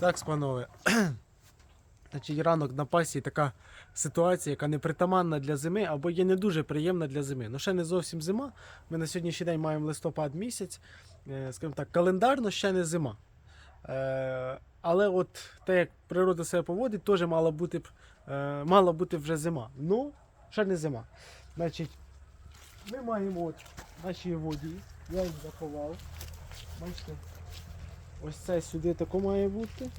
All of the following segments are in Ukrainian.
Так, панове. Значить, ранок на пасі така ситуація, яка не притаманна для зими, або є не дуже приємна для зими. Ну, ще не зовсім зима. Ми на сьогоднішній день маємо листопад місяць. Е, Скажімо так, календарно ще не зима. Е, але от те, як природа себе поводить, теж мала бути, е, мала бути вже зима. Ну, ще не зима. Значить, ми маємо от наші водії. Я їх заховав. Бачите, ось це сюди тако має бути.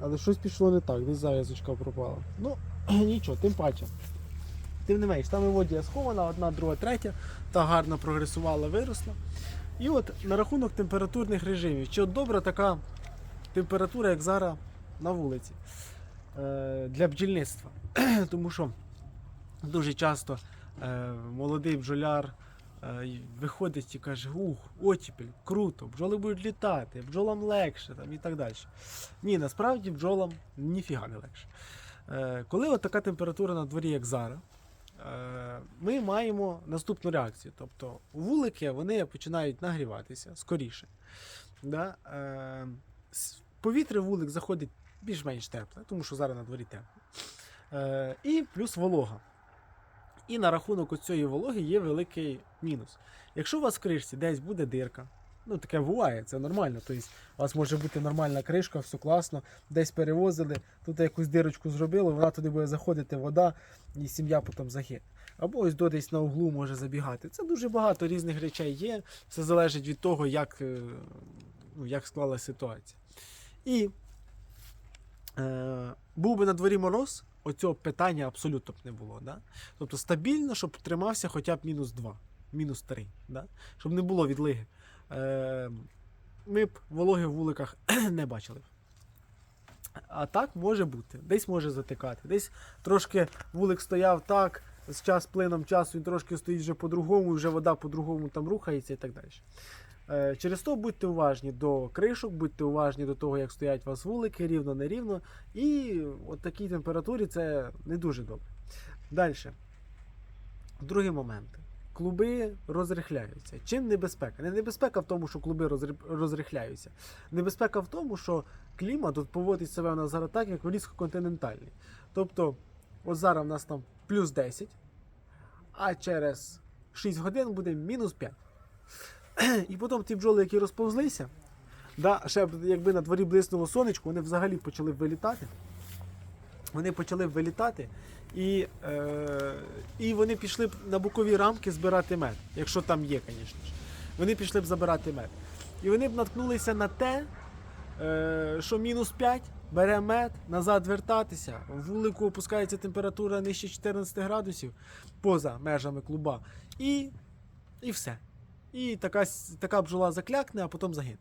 Але щось пішло не так, десь зав'язочка пропала. Ну, нічого, тим паче. Тим не менш, там водія схована, одна, друга, третя, та гарно прогресувала, виросла. І от на рахунок температурних режимів. Чи от добра така температура, як зараз на вулиці е, для бджільництва. Тому що дуже часто е, молодий бджоляр виходить і каже, ух, оттепель, круто, бджоли будуть літати, бджолам легше там, і так далі. Ні, насправді бджолам ніфіга не легше. Е, коли от така температура на дворі, як зараз, е, ми маємо наступну реакцію. Тобто вулики вони починають нагріватися скоріше. Да? Е, повітря вулик заходить більш-менш тепле, тому що зараз на дворі тепло. Е, і плюс волога. І на рахунок цієї вологи є великий мінус. Якщо у вас в кришці десь буде дирка, ну таке буває, це нормально. Тобто у вас може бути нормальна кришка, все класно, десь перевозили, тут якусь дирочку зробили, вона туди буде заходити вода, і сім'я потім загине. Або ось до десь на углу може забігати. Це дуже багато різних речей є. Все залежить від того, як, е, ну, як склалася ситуація. І е, був би на дворі мороз, оцього питання абсолютно б не було. Да? Тобто стабільно, щоб тримався хоча б мінус 2, мінус 3, да? щоб не було відлиги. Е, ми б вологи в вуликах не бачили. А так може бути. Десь може затикати. Десь трошки вулик стояв так, з час плином часу він трошки стоїть вже по-другому, вже вода по-другому там рухається і так далі. Е, Через то будьте уважні до кришок, будьте уважні до того, як стоять у вас вулики, рівно, нерівно. І от такій температурі це не дуже добре. Далі. Другий момент. Клуби розрихляються. Чим небезпека? Не небезпека в тому, що клуби розрихляються. Небезпека в тому, що клімат тут поводить себе у нас зараз так, як в різкоконтинентальний. Тобто, от зараз в нас там плюс 10, а через 6 годин буде мінус 5. І потім ті бджоли, які розповзлися, да, ще якби на дворі блиснуло сонечко, вони взагалі почали вилітати. Вони почали вилітати, і, е, і вони пішли б на бокові рамки збирати мед, якщо там є, звісно ж. Вони пішли б забирати мед. І вони б наткнулися на те, е, що мінус 5 бере мед, назад вертатися. В вулику опускається температура нижче 14 градусів поза межами клуба. І, і все. І така, така бджола заклякне, а потім загине.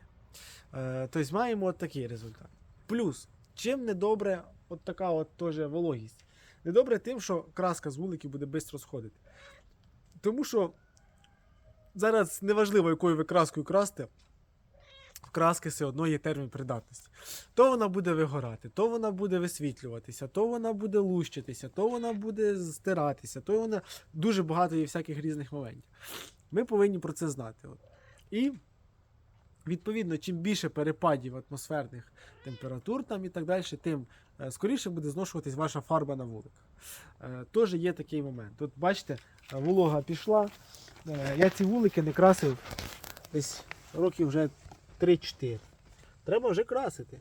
Тобто маємо от такий результат. Плюс, чим недобре от така от теж вологість? Недобре тим, що краска з вуликів буде швидко сходити. Тому що зараз неважливо, якою ви краскою красите, в краски все одно є термін придатності. То вона буде вигорати, то вона буде висвітлюватися, то вона буде лущитися, то вона буде стиратися, то вона дуже багато є всяких різних моментів. Ми повинні про це знати. От. І відповідно, чим більше перепадів атмосферних температур там і так далі, тим е, скоріше буде зношуватись ваша фарба на вуликах. Е, Теж є такий момент. Тут бачите, е, волога пішла. Я ці вулики не красив десь років вже 3-4. Треба вже красити.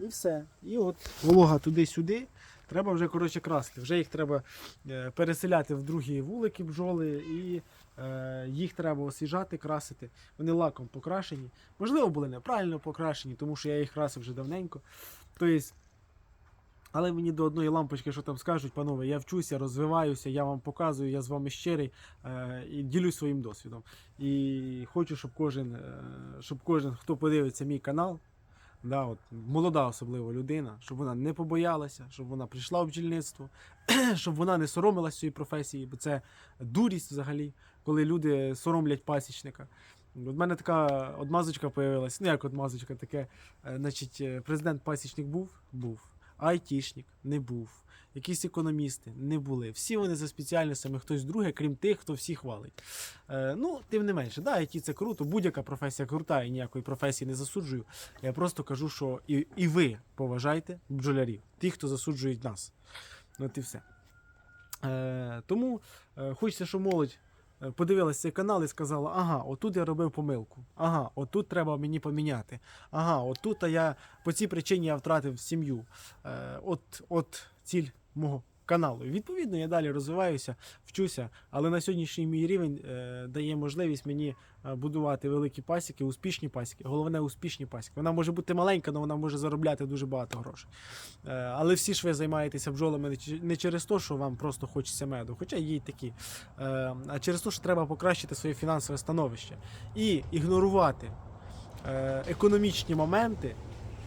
І все. І от волога туди-сюди. Треба вже коротше красити. Вже їх треба е, переселяти в другі вулики бджоли і е, їх треба освіжати, красити. Вони лаком покрашені. Можливо, були неправильно покрашені, тому що я їх красив вже давненько. Тобто, але мені до одної лампочки, що там скажуть, панове, я вчуся, розвиваюся, я вам показую, я з вами щирий е, і ділюсь своїм досвідом. І хочу, щоб кожен, е, щоб кожен, хто подивиться мій канал, да, от, молода особливо людина, щоб вона не побоялася, щоб вона прийшла в бджільництво, щоб вона не соромилась цієї професії, бо це дурість взагалі, коли люди соромлять пасічника. У мене така одмазочка появилась, ну як одмазочка, таке, е, значить, е, президент пасічник був, був. айтішник не був, якісь економісти не були. Всі вони за спеціальностями хтось друге, крім тих, хто всі хвалить. Е, ну, тим не менше, да, IT це круто, будь-яка професія крута, і ніякої професії не засуджую. Я просто кажу, що і, і ви поважайте бджолярів, тих, хто засуджують нас. От і все. Е, тому е, хочеться, щоб молодь е, подивилась цей канал і сказала: ага, отут я робив помилку. Ага, отут треба мені поміняти. Ага, отут я по цій причині я втратив сім'ю. Е, от, от ціль мого каналу. Відповідно, я далі розвиваюся, вчуся, але на сьогоднішній мій рівень е, дає можливість мені е, будувати великі пасіки, успішні пасіки. Головне, успішні пасіки. Вона може бути маленька, але вона може заробляти дуже багато грошей. Е, але всі ж ви займаєтеся бджолами не через те, що вам просто хочеться меду, хоча є й такі, е, а через те, що треба покращити своє фінансове становище. І ігнорувати е, економічні моменти,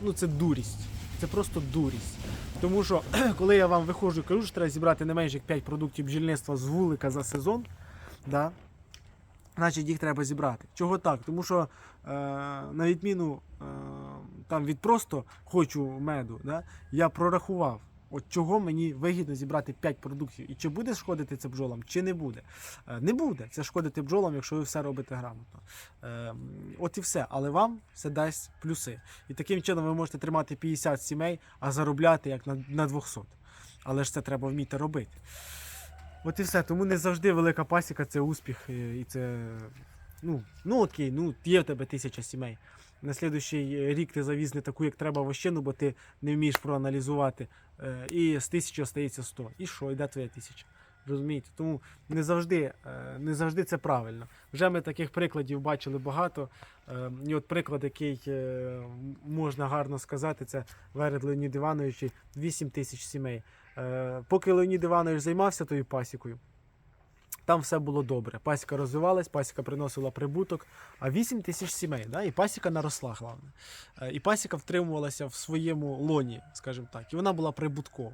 ну це дурість. Це просто дурість. Тому що коли я вам виходжу і кажу, що треба зібрати не менше як 5 продуктів бджільництва з вулика за сезон, да, значить їх треба зібрати. Чого так? Тому що е, на відміну е, там від просто хочу меду, да, я прорахував. От чого мені вигідно зібрати 5 продуктів, і чи буде шкодити це бджолам, чи не буде. Е, Не буде це шкодити бджолам, якщо ви все робите грамотно. Е, От і все. Але вам це дасть плюси. І таким чином ви можете тримати 50 сімей, а заробляти як на, на 200. Але ж це треба вміти робити. От і все. Тому не завжди велика пасіка це успіх. е, І це. Ну, ну окей, ну є в тебе тисяча сімей. На слідуючий рік ти завіз не таку, як треба вощину, бо ти не вмієш проаналізувати. Е, І з тисячі остається 100. І що, йде твоя тисяча? Розумієте? Тому не завжди, е, не завжди це правильно. Вже ми таких прикладів бачили багато. Е, І от приклад, який е, можна гарно сказати, це Веред Леонід Іванович, 8 тисяч сімей. Е, Поки Леонід Іванович займався тою пасікою, там все було добре. Пасіка розвивалась, пасіка приносила прибуток, а 8 тисяч сімей, да? і пасіка наросла, головне. Е, І пасіка втримувалася в своєму лоні, скажімо так, і вона була прибуткова.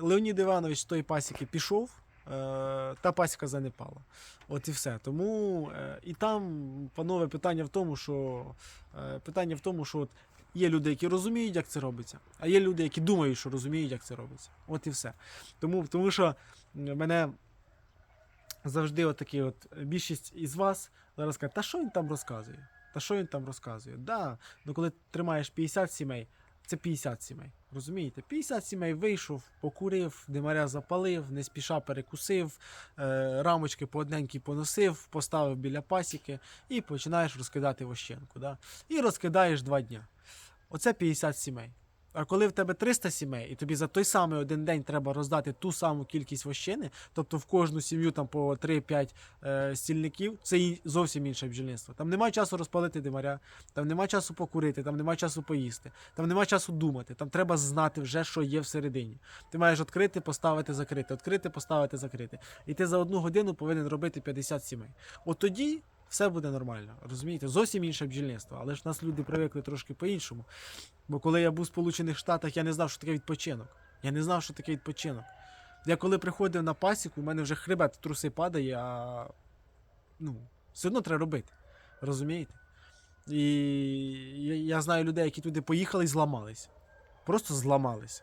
Леонід Іванович з тої пасіки пішов, е, та пасіка занепала. От і все. Тому е, і там, панове, питання в тому, що питання в тому, що от є люди, які розуміють, як це робиться, а є люди, які думають, що розуміють, як це робиться. От і все. Тому, тому що мене завжди от такі от більшість із вас зараз кажуть, та що він там розказує? Та що він там розказує? Да, ну коли тримаєш 50 сімей, це 50 сімей. Розумієте? 50 сімей вийшов, покурив, димаря запалив, не спіша перекусив, е, рамочки по одненькій поносив, поставив біля пасіки і починаєш розкидати вощенку. Да? І розкидаєш два дня. Оце 50 сімей. А коли в тебе 300 сімей, і тобі за той самий один день треба роздати ту саму кількість вощини, тобто в кожну сім'ю там по 3-5 е, стільників, це і зовсім інше бджільництво. Там немає часу розпалити димаря, там немає часу покурити, там немає часу поїсти, там немає часу думати, там треба знати вже, що є всередині. Ти маєш відкрити, поставити, закрити, відкрити, поставити, закрити. І ти за одну годину повинен робити 50 сімей. От тоді. Все буде нормально, розумієте? Зовсім інше бджільництво, але ж нас люди привикли трошки по-іншому. Бо коли я був в Сполучених Штатах, я не знав, що таке відпочинок. Я не знав, що таке відпочинок. Я коли приходив на пасіку, у мене вже хребет труси падає, а ну, все одно треба робити. Розумієте? І я, знаю людей, які туди поїхали і зламалися. Просто зламалися.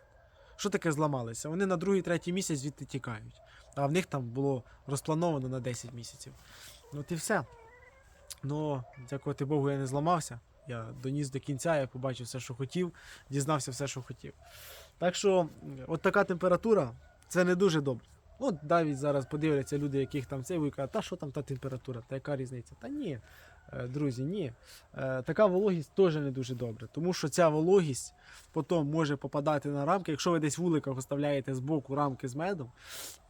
Що таке зламалися? Вони на другий, третій місяць звідти тікають. А в них там було розплановано на 10 місяців. От і все. Ну, дякувати Богу, я не зламався. Я доніс до кінця, я побачив все, що хотів, дізнався все, що хотів. Так що, от така температура це не дуже добре. От навіть зараз подивляться люди, яких там цей кажуть, та що там та температура, та яка різниця? Та ні, е, друзі, ні. Е, Така вологість теж не дуже добре, тому що ця вологість потім може попадати на рамки. Якщо ви десь в вуликах оставляєте з боку рамки з медом,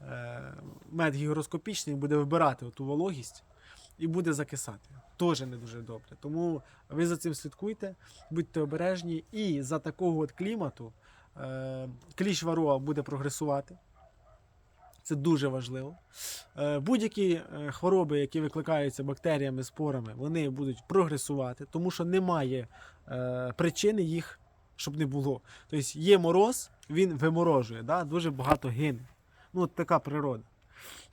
е, мед гігроскопічний буде вбирати ту вологість і буде закисати. Теж не дуже добре. Тому ви за цим слідкуйте, будьте обережні, і за такого от клімату е, кліщ вароа буде прогресувати. Це дуже важливо. Е, Будь-які е, хвороби, які викликаються бактеріями, спорами, вони будуть прогресувати, тому що немає причини їх, щоб не було. Тобто є мороз, він виморожує, да? дуже багато гине. Ну, от така природа.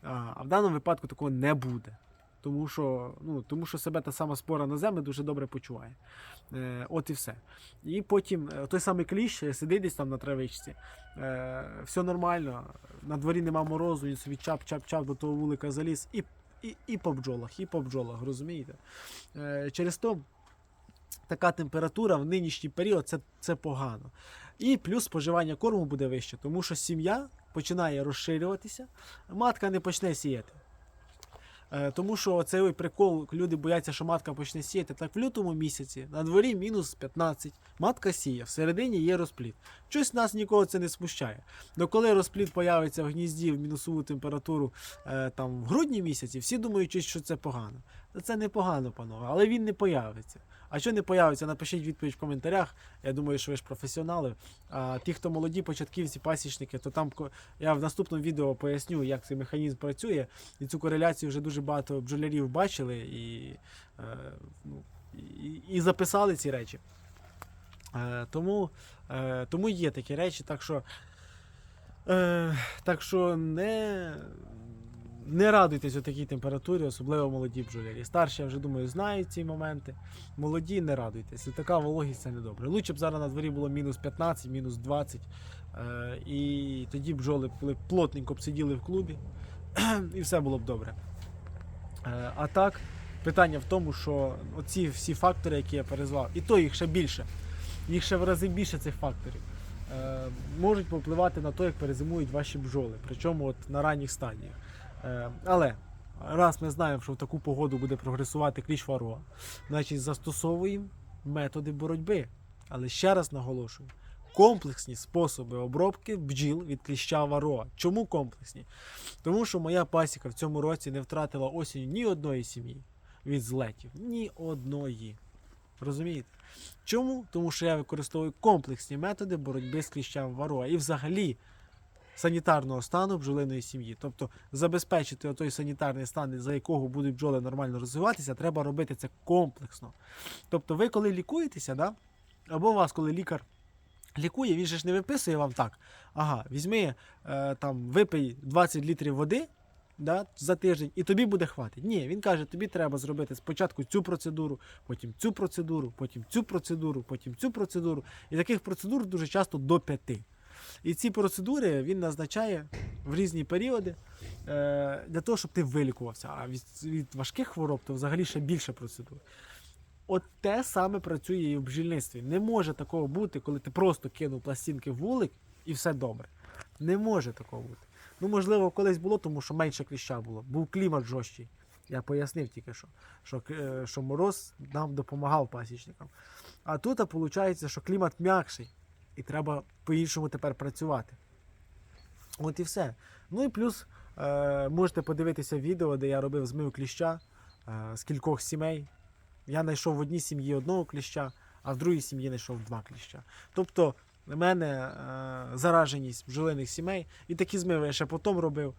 А в даному випадку такого не буде. Тому що, ну, тому що себе та сама спора на землі дуже добре почуває. Е, от і все. І потім е, той самий кліщ е, сидить десь там на травичці, е, все нормально, на дворі нема морозу, він собі чап-чап-чап до того вулика заліз, і, і, і по бджолах, і по бджолах, розумієте? Е, через то така температура в нинішній період це, це погано. І плюс споживання корму буде вище, тому що сім'я починає розширюватися, матка не почне сіяти. Е, Тому що цей прикол, люди бояться, що матка почне сіяти. Так в лютому місяці на дворі мінус 15, матка сіє, всередині є розплід. Щось нас нікого це не смущає. Но коли розплід появиться в гнізді в мінусову температуру е, там в грудні місяці, всі думають, що це погано. Це не погано, панове, але він не появиться. А що не появиться, напишіть відповідь в коментарях. Я думаю, що ви ж професіонали. А ті, хто молоді початківці, пасічники, то там я в наступному відео поясню, як цей механізм працює. І цю кореляцію вже дуже багато бджолярів бачили і, е, ну, і, і записали ці речі. Е, тому, е, тому є такі речі, так що, так що не, не радуйтесь у такій температурі, особливо молоді бджолярі. Старші, я вже думаю, знають ці моменти. Молоді, не радуйтесь. Така вологість це не добре. Лучше б зараз на дворі було мінус 15, мінус 20. Е, і тоді бджоли були плотненько б сиділи в клубі, і все було б добре. Е, а так, питання в тому, що оці всі фактори, які я перезвав, і то їх ще більше, їх ще в рази більше цих факторів, е, можуть повпливати на те, як перезимують ваші бджоли, причому от на ранніх стадіях. Е, але раз ми знаємо, що в таку погоду буде прогресувати кліщ вароа, значить застосовуємо методи боротьби. Але ще раз наголошую. Комплексні способи обробки бджіл від кліща вароа. Чому комплексні? Тому що моя пасіка в цьому році не втратила осінню ні одної сім'ї від злетів. Ні одної. Розумієте? Чому? Тому що я використовую комплексні методи боротьби з кліщем вароа. І взагалі санітарного стану бджолиної сім'ї. Тобто забезпечити той санітарний стан, за якого будуть бджоли нормально розвиватися, треба робити це комплексно. Тобто, ви коли лікуєтеся, да? або вас, коли лікар лікує, він же ж не виписує вам так. Ага, візьми е, там, випий 20 літрів води. Да, за тиждень, і тобі буде хватить. Ні, він каже, тобі треба зробити спочатку цю процедуру, потім цю процедуру, потім цю процедуру, потім цю процедуру. І таких процедур дуже часто до п'яти. І ці процедури він назначає в різні періоди е, для того, щоб ти вилікувався. А від, від важких хвороб то взагалі ще більше процедур. От те саме працює і в бджільництві. Не може такого бути, коли ти просто кинув пластинки в вулик і все добре. Не може такого бути. Ну, можливо, колись було, тому що менше кліща було. Був клімат жорсткий. Я пояснив тільки що, що, е, що мороз нам допомагав пасічникам. А тут виходить, що клімат м'якший, і треба по-іншому тепер працювати. От і все. Ну і плюс е, можете подивитися відео, де я робив змив кліща е, з кількох сімей. Я знайшов в одній сім'ї одного кліща, а в другій сім'ї знайшов два кліща. Тобто, в мене е, зараженість бджолиних сімей, і такі змиви я ще потім робив.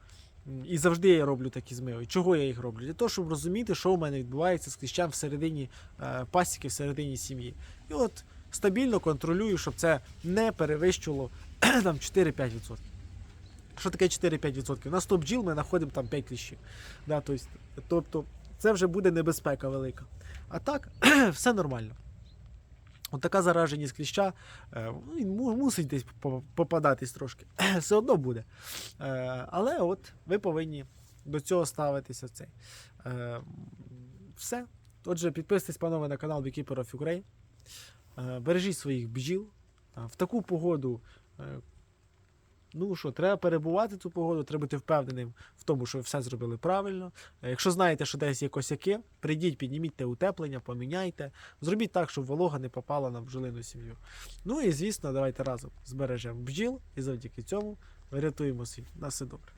І завжди я роблю такі змиви. Чого я їх роблю? Для того, щоб розуміти, що у мене відбувається з кліщем всередині е, пасіки, всередині сім'ї. І от стабільно контролюю, щоб це не перевищувало там 4-5%. Що таке 4-5%? На 100 бджіл ми знаходимо там 5 кліщів. Да, тобто, це вже буде небезпека велика. А так, все нормально. От така зараженість кліща, е, ну, він мусить десь попадатись трошки. Все одно буде. Е, Але от ви повинні до цього ставитися цей. Е, Все. Отже, підписуйтесь, панове, на канал Beekeeper of Ukraine. Е, Бережіть своїх бджіл. В таку погоду. е, Ну що, треба перебувати цю погоду, треба бути впевненим в тому, що ви все зробили правильно. Е, Якщо знаєте, що десь є косяки, прийдіть, підніміть те утеплення, поміняйте. Зробіть так, щоб волога не попала на бджолину сім'ю. Ну і звісно, давайте разом збережемо бджіл і завдяки цьому врятуємо світ. На все добре.